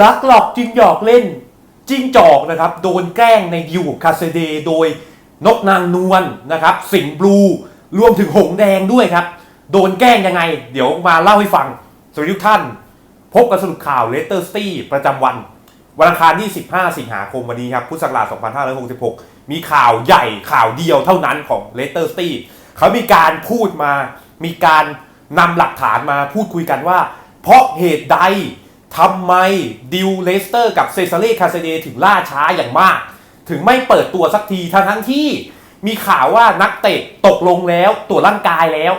ลักหลอกจิงหยอกเล่นจิ้งจอกนะครับ โดนแกล้งในดิวคาเซเดโดยนกนางนวลนะครับ สิงบลูรวมถึงหงแดงด้วยครับ โดนแกล้งยังไง เดี๋ยวมาเล่าให้ฟัง สวัสดีทุกท่าน พบกับสรุปข่าวเลสเตอร์สตี้ประจำวัน วันอังคารที่ 15 สิงหาคมวันนี้ครับพุทธศักราช 2566 มีข่าวใหญ่ข่าวเดียวเท่านั้นของเลสเตอร์สตี้เขามีการพูดมา มีการนำหลักฐานมาพูดคุยกันว่า เพราะเหตุใด ทำไมดิวเลสเตอร์กับเซซาเล่คาเซเดถึงล่าช้าอย่างมาก ถึงไม่เปิดตัวสักทีทั้งทั้งที่มีข่าวว่านักเตะตกลงแล้วตรวจร่างกายแล้ว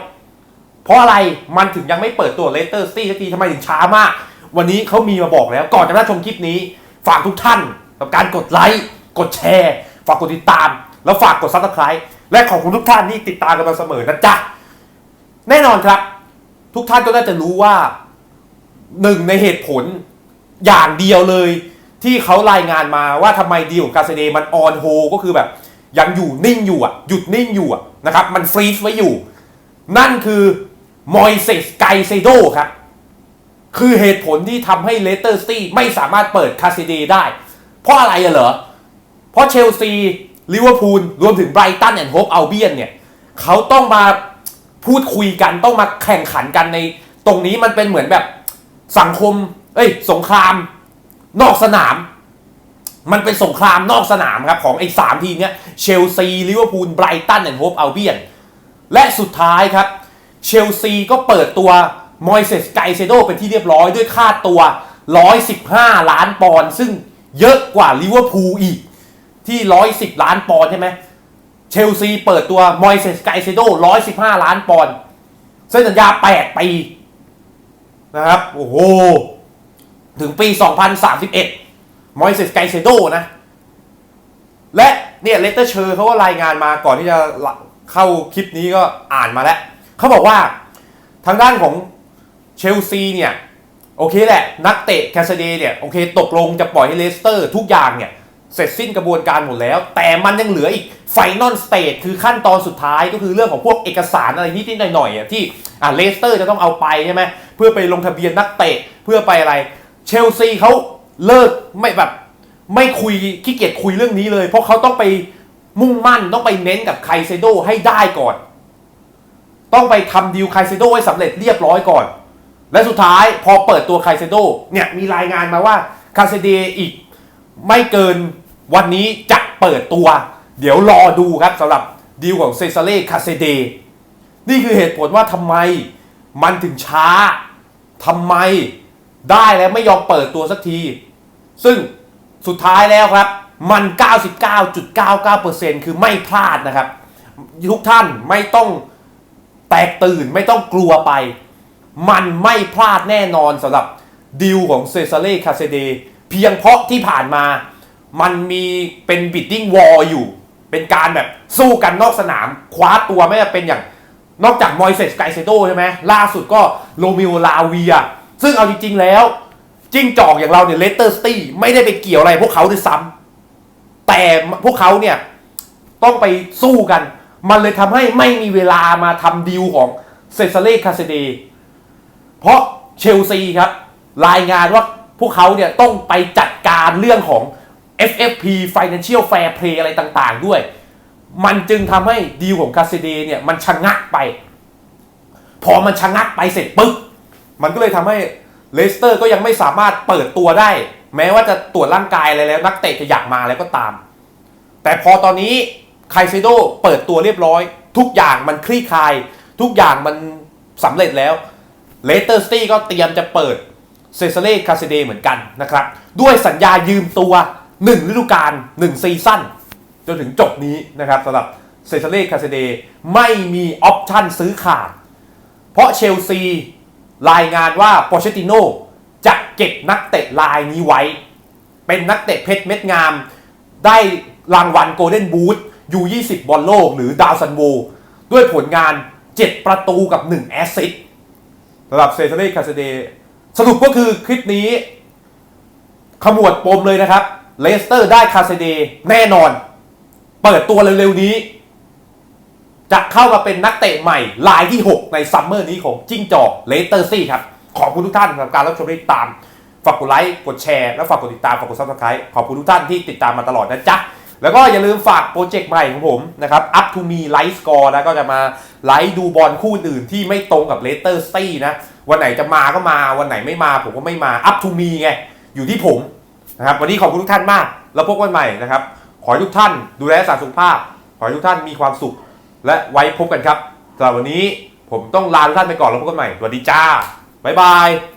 เพราะอะไรมันถึงยังไม่เปิดตัวเลสเตอร์ซี่สักทีทำไมถึงช้ามาก วันนี้เขามีมาบอกแล้ว ก่อนจะรับชมคลิปนี้ ฝากทุกท่านกับการกดไลค์กดแชร์ ฝากกดติดตาม แล้วฝากกดซับสไคร b ์และขอบคุณทุกท่านที่ติดตามกันมาเสมอนะจ๊ะแน่นอนครับ ทุกท่านก็น่าจะรู้ว่า หนึ่งในเหตุผลอย่างเดียวเลย ที่เขารายงานมาว่าทำไมดีลของกาเซเดมันออนโฮก็คือแบบยังอยู่นิ่งอยู่อะหยุดนิ่งอยู่อะนะครับมันฟรีซไว้อยู่ นั่นคือมอยเซสไกเซโดครับคือเหตุผลที่ทำให้เลสเตอร์ซิตี้ไม่สามารถเปิดคาซิเดได้ เพราะอะไรอะเหรอ เพราะเชลซีลิเวอร์พูลรวมถึงไบรตันแอนด์โฮปอัลเบียนเนี่ยเขาต้องมาพูดคุยกันต้องมาแข่งขันกันในตรงนี้มันเป็นเหมือนแบบ สังคม เอ้ย สงคราม นอกสนาม มันเป็นสงครามนอกสนามครับ ของไอ้สามทีมเนี้ยเชลซีลิเวอร์พูลไบรตันแอนด์โฮปอัลเบียนและสุดท้ายครับ เชลซีก็เปิดตัวมอยเซสไกเซโดเป็นที่เรียบร้อยด้วยค่าตัว 115 ล้านปอนด์ซึ่งเยอะกว่าลิเวอร์พูลอีก ที่ 110 ล้านปอนด์ใช่ไหมเชลซีเปิดตัวมอยเซสไกเซโด115 ล้านปอนด์เส้นสัญญา 8 ปี นะครับ โอ้โห ถึงปี 2031 มอยเซสไกเซโดนะ และเนี่ยเลตเตอร์เชอร์เขาก็รายงานมาก่อนที่จะเข้าคลิปนี้ก็อ่านมาแล้ว เขาบอกว่าทางด้านของเชลซีเนี่ย โอเคแหละ นักเตะแคสเดย์เนี่ย โอเค ตกลงจะปล่อยให้เลสเตอร์ทุกอย่างเนี่ย เสร็จสิ้นกระบวนการหมดแล้ว แต่มันยังเหลืออีกไฟนอลสเตจคือขั้นตอนสุดท้ายก็คือเรื่องของพวกเอกสารอะไรนิดๆหน่อยๆที่อ่าเลสเตอร์จะต้องเอาไปใช่ไหมเพื่อไปลงทะเบียนนักเตะเพื่อไปอะไร เชลซีเขาเลิกไม่แบบไม่คุยขี้เกียจคุยเรื่องนี้เลย เพราะเขาต้องไปมุ่งมั่นต้องไปเน้นกับไคเซโดให้ได้ก่อน ต้องไปทำดีลไคเซโดให้สำเร็จเรียบร้อยก่อน และสุดท้ายพอเปิดตัวไคเซโดเนี่ยมีรายงานมาว่าคาเซเดอีกไม่เกิน วันนี้จะเปิดตัว เดี๋ยวรอดูครับสำหรับดีลของเซซาเล่คาเซเดนี่คือเหตุผลว่าทำไมมันถึงช้าทำไมได้แล้วไม่ยอมเปิดตัวสักที ซึ่งสุดท้ายแล้วครับ มัน 99.99%คือไม่พลาดนะครับ ทุกท่านไม่ต้องแตกตื่นไม่ต้องกลัวไป มันไม่พลาดแน่นอนสำหรับดิวของเซซาเล่คาเซเดเพียงเพราะที่ผ่านมา มันมีเป็นบิดดิ้งวอลอยู่ เป็นการแบบสู้กันนอกสนาม คว้าตัวไม่ว่าเป็นอย่างนอกจากมอยเซสไกเซโดใช่ไหมล่าสุดก็โรมิโอลาเวีย ซึ่งเอาจริง ๆ แล้ว จิ้งจอกอย่างเราเนี่ยเลสเตอร์สตี้ไม่ได้ไปเกี่ยวอะไรพวกเขาด้วยซ้ำแต่พวกเขาเนี่ยต้องไปสู้กัน มันเลยทำให้ไม่มีเวลามาทำดีลของเซซาเล่คาเซเดเพราะเชลซีครับ รายงานว่าพวกเขาเนี่ยต้องไปจัดการเรื่องของ FFP Financial Fair Play อะไรต่างๆ ด้วย มันจึงทำให้ดีลของคาเซเดเนี่ยมันชะงักไป พอมันชะงักไปเสร็จปุ๊บ มันก็เลยทำให้เลสเตอร์ก็ยังไม่สามารถเปิดตัวได้ แม้ว่าจะตรวจร่างกายอะไรแล้ว นักเตะจะอยากมาแล้วก็ตาม แต่พอตอนนี้ไคเซโดเปิดตัวเรียบร้อย ทุกอย่างมันคลี่คลาย ทุกอย่างมันสำเร็จแล้วเลสเตอร์สตี้ก็เตรียมจะเปิดเซซาเล่คาเซเดเหมือนกันนะครับ ด้วยสัญญายืมตัว 1ฤดูกาล1ซีซั่นจนถึงจบนี้นะครับสำหรับเซซาเล่คาเซเดไม่มีออปชั่นซื้อขาด เพราะเชลซีรายงานว่าโปเชติโนจะเก็บนักเตะลายนี้ไว้ เป็นนักเตะเพชรเม็ดงาม ได้รางวัลโกลเด้นบูทยู20 บอลโลกหรือดาวซันโวด้วยผลงาน 7 ประตูกับ 1 แอสซิสต์สำหรับเซซาเล่คาเซเดสรุปก็คือคลิปนี้ขมวดปมเลยนะครับ เลสเตอร์ได้คาเซเดแน่นอน เปิดตัวเร็วๆนี้ จะเข้ามาเป็นนักเตะใหม่รายที่ 6 ในซัมเมอร์นี้ของจิ้งจอกเลสเตอร์ซี่ครับ ขอบคุณทุกท่านสำหรับการรับชมติดตาม ฝากกดไลค์ กดแชร์ และฝากกดติดตาม ฝากกดซับสไครต์ขอบคุณทุกท่านที่ติดตามมาตลอดนะจ๊ะแล้วก็อย่าลืมฝากโปรเจกต์ใหม่ของผมนะครับ up to me live score นะก็จะมาไลฟ์ดูบอลคู่อื่นที่ไม่ตรงกับเลสเตอร์สตี้นะ วันไหนจะมาก็มา วันไหนไม่มาผมก็ไม่มา up to me ไง อยู่ที่ผม นะครับวันนี้ขอบคุณทุกท่านมาก แล้วพบกันใหม่นะครับ ขอให้ทุกท่านดูแลสาสุขภาพ ขอให้ทุกท่านมีความสุข และไว้พบกันครับสำหรับวันนี้ผมต้องลาทุกท่านไปก่อนแล้วพบกันใหม่สวัสดีจ้าบ๊ายบาย